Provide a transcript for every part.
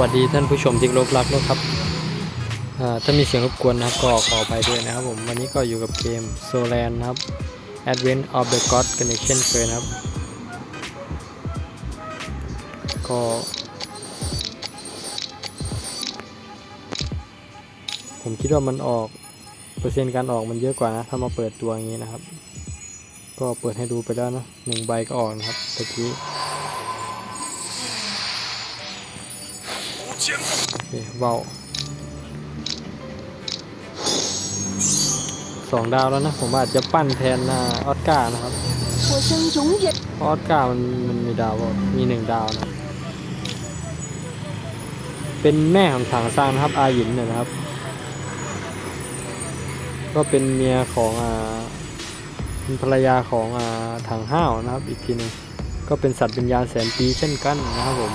สวัสดีท่านผู้ชมที่รพรักนะครับถ้ามีเสียงรบกวนนะครับก็ขออภัยด้วยนะครับผม วันนี้ก็อยู่กับเกม s o l a n นะครับ Advent of the God Connection เคยนะครับ ก็ผมคิดว่ามันออก เปอร์เซ็นต์การออกมันเยอะกว่านะ ถ้ามาเปิดตัวอย่างนี้นะครับ ก็เปิดให้ดูไปแล้วนะหนึ่งใบก็ออกนะครับตะกี้ เบาสองดาวแล้วนะ ผมอาจจะปั้นแทนออสการ์นะครับออสการ์มันมันมีดาวมีหนึ่งดาวนะ เป็นแม่ของถังซานนะครับ อาหยินนะครับ ก็เป็นเมียของอ่าเป็นภรรยาของอ่าถังห้าวนะครับ อีกทีหนึ่งก็เป็นสัตว์วิญญาณแสนปีเช่นกันนะครับผม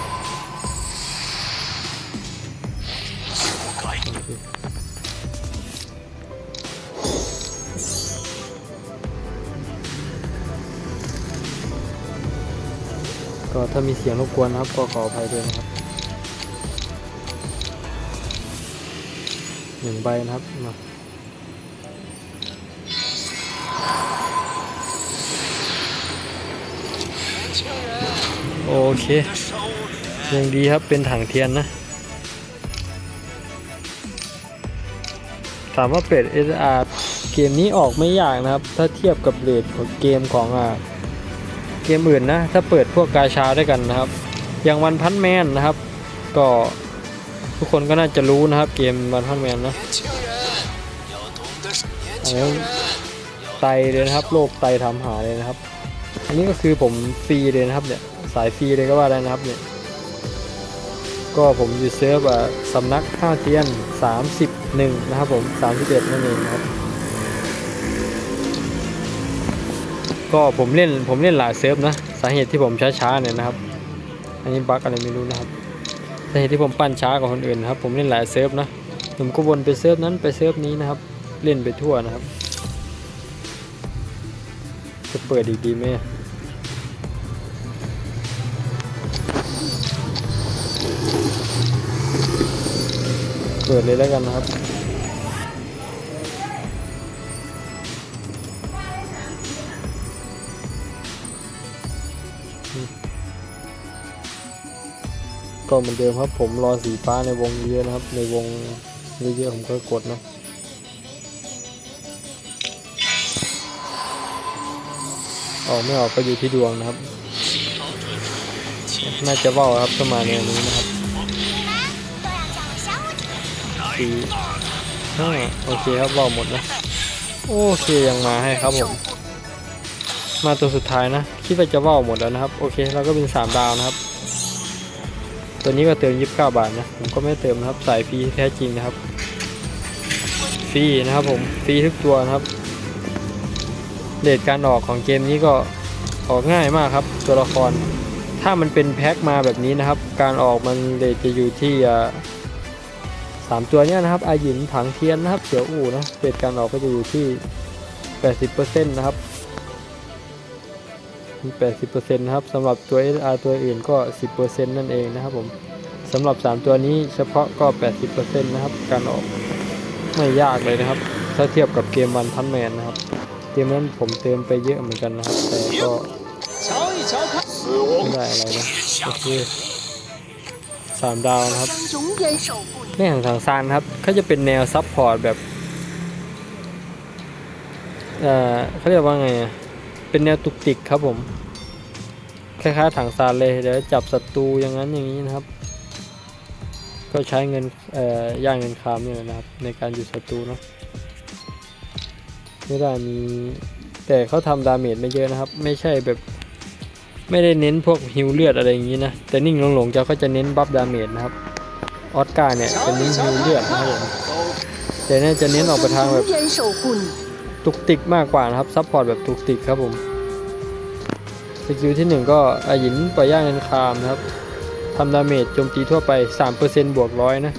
ก็ถ้ามีเสียงรบกวนนะครับ ก็ขออภัยด้วยนะครับหนึ่งใบนะครับมาโอเค ยังดีครับเป็นถังเทียนนะ ถามว่าเป็ด SR เกมนี้ออกไม่ยากนะครับ ถ้าเทียบกับเรทของเกมของอ่า เกมอื่นนะ ถ้าเปิดพวกกาชาด้วยกันนะครับ อย่างวันพันแมนนะครับ ก็ทุกคนก็น่าจะรู้นะครับ เกมวันพันแมนนะอันนี้ไตเลยนะครับโรคไตทำหาเลยนะครับ อันนี้ก็คือผมฟรีเลยนะครับเนี่ยสายฟรีเลยก็ว่าได้นะครับเนี่ยก็ผมอยู่เซิร์ฟสำนักข้าวเทียน 31 นะครับผม 31 นั่นเองครับ ก็ผมเล่นผมเล่นหลายเซิร์ฟนะสาเหตุที่ผมช้าๆเนี่ยนะครับ อันนี้บั๊กอะไรไม่รู้นะครับสาเหตุที่ผมปั้นช้ากว่าคนอื่นนะครับ ผมเล่นหลายเซิร์ฟนะผมก็วนไปเซิร์ฟนั้นไปเซิร์ฟนี้นะครับ เล่นไปทั่วนะครับ จะเปิดอีกดีไหมเปิดเลยแล้วกันนะครับ ก็เหมือนเดิมครับ ผมรอสีฟ้าในวงเยอะนะครับ ในวงเยอะๆผมก็กดนะออกไม่ออกก็อยู่ที่ดวงนะครับ น่าจะว่าครับประมาณนี้นะครับสี่ห้าโอเคครับว่าหมดนะ โอเคยังมาให้ครับผม มาตัวสุดท้ายนะ คิดว่าจะว่าหมดแล้วนะครับ โอเคเราก็เป็นสามดาวนะครับ ตัวนี้ก็เติม 29 บาทนะ ผมก็ไม่เติมนะครับ สายฟรีแท้จริงนะครับ ฟรีนะครับผม ฟรีทุกตัวนะครับเรทการออกของเกมนี้ก็ออกง่ายมากครับ ตัวละคร ถ้ามันเป็นแพ็คมาแบบนี้นะครับ การออกมันเรทจะอยู่ที่อ่าสามตัวเนี้ยนะครับ อาหยินถังเทียนนะครับ เสืออู่นะเรทการออกก็จะอยู่ที่ 80%นะครับ 80%นะครับสำหรับตัว SR ตัวอื่นก็ 10%นั่นเองนะครับผมสำหรับ 3 ตัวนี้เฉพาะก็ 80%นะครับการออกไม่ยากเลยนะครับ ถ้าเทียบกับเกมวันทันแมนนะครับ เกมนั้นผมเติมไปเยอะเหมือนกันนะครับ แต่ก็ไม่ได้อะไรนะโอเคสามดาวนะครับเม่องของทางซานครับเขาจะเป็นแนวซับพอร์ตแบบ เออเขาเรียกว่าไงอะ เป็นแนวตุกติกครับผมคล้ายๆถังซานเลยเดี๋ยวจับศัตรูอย่างนั้นอย่างนี้นะครับ ก็ใช้เงินเย่างเงินคามนี่แหละนะครับ ในการหยุดศัตรูเนาะไม่ได้มีแต่เขาทำดาเมจไม่เยอะนะครับ ไม่ใช่แบบไม่ได้เน้นพวกฮิวเลือดอะไรอย่างนี้นะแต่นิ่งหลงๆจะก็จะเน้นบัฟดาเมจนะครับออสการ์เนี่ยจะเน้นฮิวเลือดนะครับแต่เนี่ยจะเน้นออกไปทางแบบ ตุกติกมากกว่านะครับซัพพอร์ตแบบตุกติกครับผมสกิลที่ 1 ก็อาหยินปล่อยย่างเงินคามนะครับทำดาเมจโจมตีทั่วไป 3%บวกร้อยนะ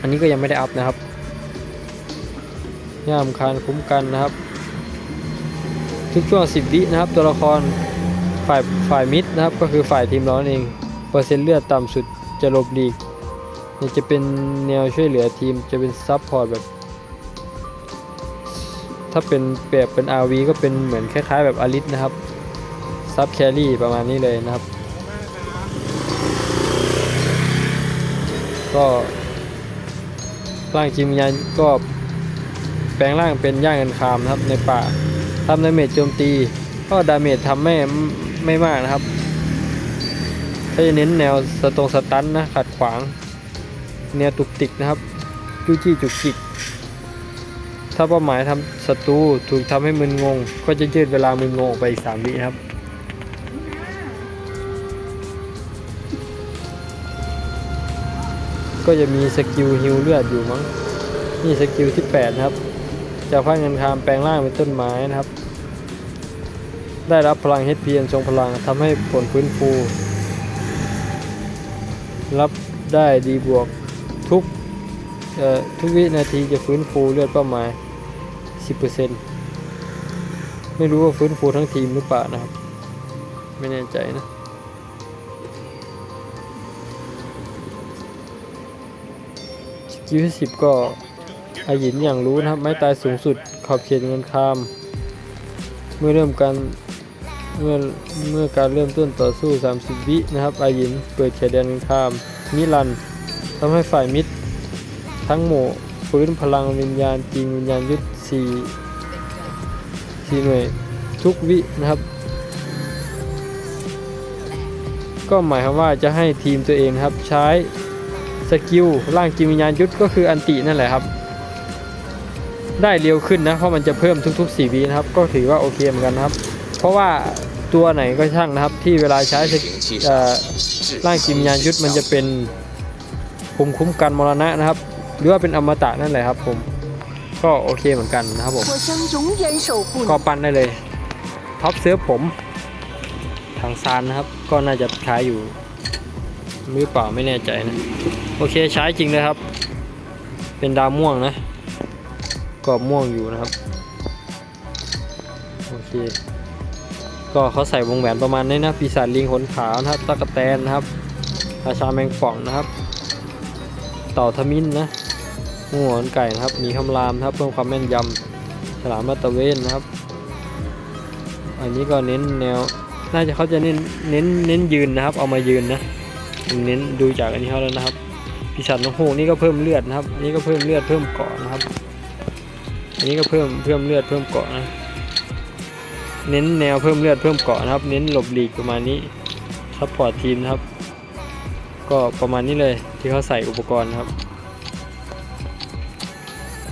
อันนี้ก็ยังไม่ได้อัพนะครับย่ามคานคุ้มกันนะครับ ทุกช่วง 10 วินะครับ ตัวละครฝ่ายฝ่ายมิดนะครับ ก็คือฝ่ายทีมรานั่นเอง เปอร์เซ็นต์เลือดต่ำสุดจะหลบหลีกเนี่ยจะเป็นแนวช่วยเหลือทีมจะเป็นซับพอร์ตแบบ ถ้าเป็นแบบเป็น RV ก็เป็นเหมือนคล้ายๆ แบบอลิสนะครับ ซับแครี่ประมาณนี้เลยนะครับ ก็ร่างจิมยานก็แปลงร่างเป็นย่างเงินคามนะครับในป่าทำดาเมจโจมตี ก็ดาเมจทำไม่ไม่มากนะครับ ถ้าจะเน้นแนวสตรงสตันนะขัดขวาง แนวตุกติกนะครับจู้จี้จุกจิก ถ้าเป้าหมายทำศัตรูถูกทำให้มึนงง ก็จะยืดเวลามึนงงออกไปอีก3วิครับ ก็จะมีสกิลฮิวเลือดอยู่มั้งนี่สกิลที่ 8 ครับจากพระเงินคามแปลงร่างเป็นต้นไม้นะครับ ได้รับพลัง HP อันทรงพลังทำให้ผลฟื้นฟู รับได้ดีบวกทุกทุกวินาทีจะฟื้นฟูเลือดเป้าหมาย 10%ไม่รู้ว่าฟื้นฟูทั้งทีมหรือเปล่านะครับ ไม่แน่ใจนะสกิลที่สิบก็อาหยินอย่างรู้นะครับ ไม้ตายสูงสุดขอบเขตเงินคาม เมื่อเริ่มการเมื่อเมื่อการเริ่มต้นต่อสู้ 30 วินะครับ อาหยินเปิดเขตแดนเงินคาม นิรันด์ทำให้ฝ่ายมิตร ทั้งหมู่ฟื้นพลังวิญญาณจริงวิญญาณยุทธ สี่สี่หน่วยทุกวินะครับ ก็หมายความว่าจะให้ทีมตัวเองครับใช้สกิลร่างจิตวิญาณยุทธก็คืออันตินั่นแหละครับ ได้เร็วขึ้นนะเพราะมันจะเพิ่มทุกๆ4วินะครับ ก็ถือว่าโอเคเหมือนกันครับ เพราะว่าตัวไหนก็ช่างนะครับ ที่เวลาใช้ร่างจิตวิญาณยุทธมันจะเป็นภูมิคุ้มกันมรณะนะครับ หรือว่าเป็นอมตะนั่นแหละครับผม ก็โอเคเหมือนกันนะครับผมก็ปั้นได้เลยท็อปเสื้อผม ทางซานนะครับ ก็น่าจะขายอยู่มือเปล่าไม่แน่ใจนะ โอเคใช้จริงเลยครับ เป็นดาวม่วงนะกรอบม่วงอยู่นะครับ โอเค ก็เขาใส่วงแหวนประมาณนี้นะปีศาจลิงขนขาวนะครับตะกะแตนนะครับ ราชาแมงป่องนะครับ เต่าทมิ้นนะ งูหงอนไก่นะครับ มีคำรามนะครับ เพิ่มความแม่นยำฉลามมาตะเวนนะครับ อันนี้ก็เน้นแนว น่าจะเขาจะเน้นเน้นเน้นยืนนะครับ เอามายืนนะเน้นดูจากอันนี้เขาแล้วนะครับปีศาจนกฮูกนี่ก็เพิ่มเลือดนะครับอันนี้ก็เพิ่มเลือดเพิ่มเกาะนะครับ อันนี้ก็เพิ่มเพิ่มเลือดเพิ่มเกาะนะ เน้นแนวเพิ่มเลือดเพิ่มเกาะนะครับ เน้นหลบหลีกประมาณนี้ซัพพอร์ตทีมนะครับ ก็ประมาณนี้เลยที่เขาใส่อุปกรณ์นะครับ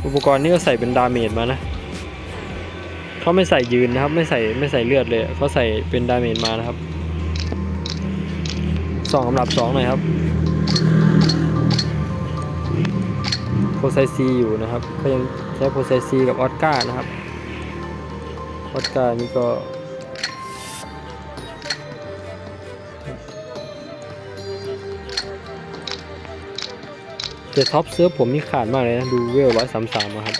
อุปกรณ์นี่ก็ใส่เป็นดาเมจมานะเขาไม่ใส่ยืนนะครับ ไม่ใส่ไม่ใส่เลือดเลยเขาใส่เป็นดาเมจมานะครับสองอันดับสองหน่อยครับโพไซซีอยู่นะครับก็ยังใช้โพไซซีกับออสการ์นะครับออสการ์นี่ก็ แต่ท็อปเสื้อผมนี่ขาดมากเลยนะ ดูเวลร้อยสามสามครับ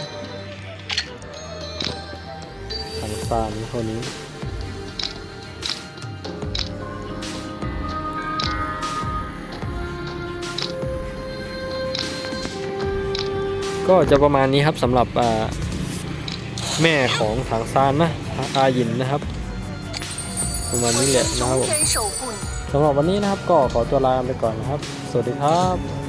สามสามเท่านี้ก็จะประมาณนี้ครับสำหรับแม่ของถังซานนะอายินนะครับ ประมาณนี้แหละนะครับสำหรับวันนี้นะครับก็ขอตัวลาไปก่อนนะครับ สวัสดีครับ